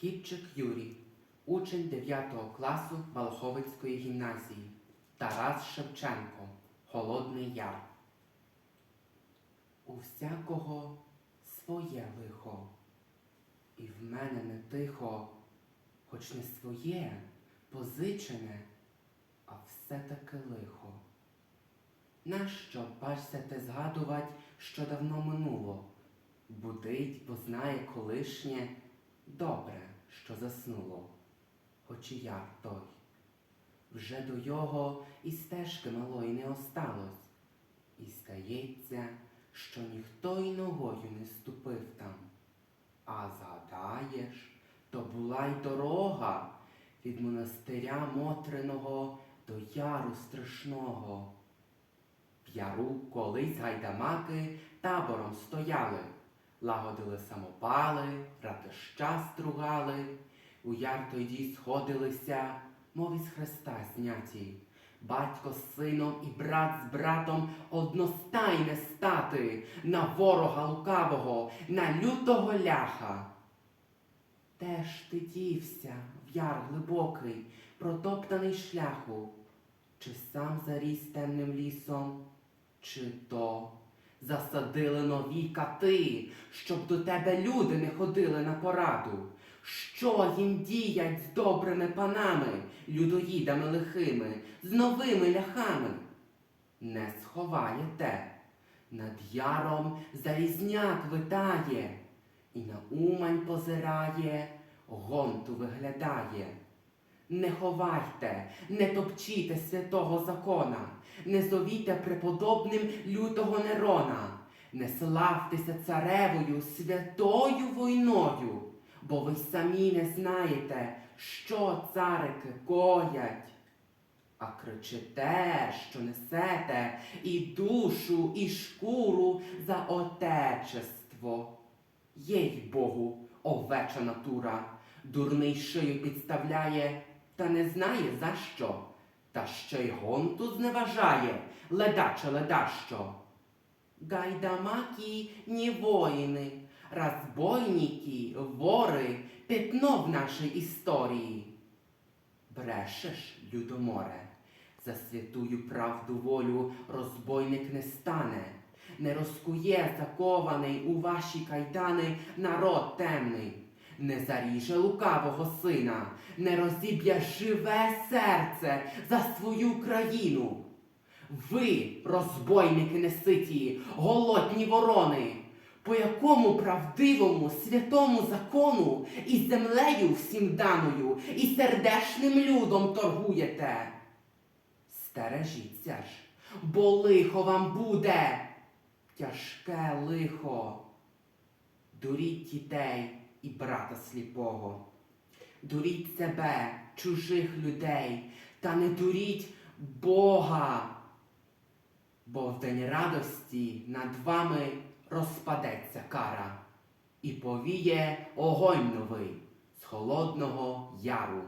Скіпчик Юрій, учень 9 класу Балховицької гімназії. Тарас Шевченко. Холодний Яр. У всякого своє лихо, і в мене не тихо, хоч не своє, позичене, а все-таки лихо. Нащо бачся те згадувать, що давно минуло? Будить, бо знає колишнє, добре, що заснуло, хоч і яр той. Вже до його і стежки малої не осталось, і здається, що ніхто й ногою не ступив там. А згадаєш, то була й дорога від монастиря Мотриного до яру страшного. В яру колись гайдамаки табором стояли, лагодили самопали, ратища стругали, у яр тоді сходилися, мов із хреста зняті. Батько з сином і брат з братом одностайне стати на ворога лукавого, на лютого ляха. Де ж ти дівся, в яр глибокий, протоптаний шляху, чи сам заріс темним лісом, чи то засадили нові кати, щоб до тебе люди не ходили на пораду? Що їм діять з добрими панами, людоїдами лихими, з новими ляхами? Не сховаєте. Над яром залізняк витає, і на умань позирає, гонту виглядає. Не ховайте, не топчіте святого закона, не зовіте преподобним лютого Нерона, не славтеся царевою святою войною, бо ви самі не знаєте, що царики коять. А кричите, що несете і душу, і шкуру за отечество. Їй Богу, овеча натура, дурний шию підставляє, та не знає за що, та ще й гонту зневажає, ледаче ледащо. Гайдамаки не воїни, розбойники, вори, пятно в нашій історії. Брешеш, людоморе, за святую правду волю розбойник не стане, не розкує закований у ваші кайдани народ темний, не заріже лукавого сина, не розіб'є живе серце за свою країну. Ви, розбойники неситі, голодні ворони, по якому правдивому святому закону і землею всім даною, і сердешним людом торгуєте? Стережіться ж, бо лихо вам буде, тяжке лихо. Дуріть дітей і брата сліпого, дуріть себе, чужих людей, та не дуріть Бога бо в день радості над вами розпадеться кара, і повіє огонь новий з холодного яру.